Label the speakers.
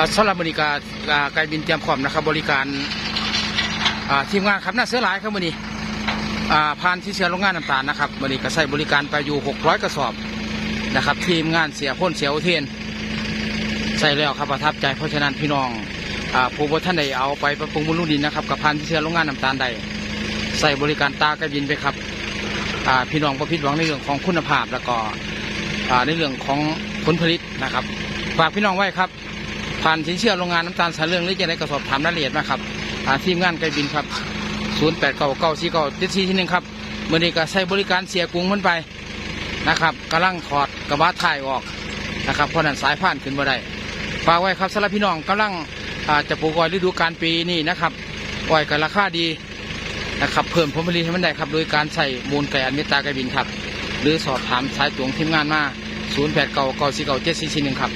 Speaker 1: อ่าสำหรับบริการการบินเตรียมพร้อมนะครับ บริการทีมงานครับน่าเสียหลายครับวันนี้อ่าผ่านที่เชื้อโรงงานน้ำตาลนะครับวันนี้ก็ใช้บริการไปอยู่ 600 กระสอบนะครับ ทีมงานเสียพ่นเสียอุเทนใช่แล้วครับประทับใจเพราะฉะนั้นพี่น้องผู้บริท่านใดเอาไปปรับปรุงบำรุงดินนะครับกับพันที่เชื้อโรงงานน้ำตาลใดใส่บริการตาการบินไปครับพี่น้องประพิดหวังในเรื่องของคุณภาพแล้วก็อ่าในเรื่องของผลผลิตนะครับฝากพี่น้องไว้ครับ ผ่านสินเชื่อโรงงานน้ำตาลสายเรื่องหรือจะได้กระสอบถามรายละเอียดมาครับอ่าทีมงานไกลบินครับ0 8 9 9 4 9 7 4ที่หนึ่งครับเมื่อนี้ก็ใช้บริการเสียกรุงมันไปนะครับกำลังถอดกระบะถ่ายออกนะครับเพราะนั้นสายผ่านขึ้นมาได้ฝากไว้ครับสำหรับพี่น้องกำลังอาจะปลูกอ้อยฤดูกาลปีนี้นะครับอ้อยก็ราคาดีนะครับเพิ่มผลผลิตให้มันได้ครับ โดยการใส่มูลไก่อันเมตตาไกลบินครับ หรือสอบถามสายตรงทีมงานมา 0 8 9 9 4 9 7 4 4 1 ครับ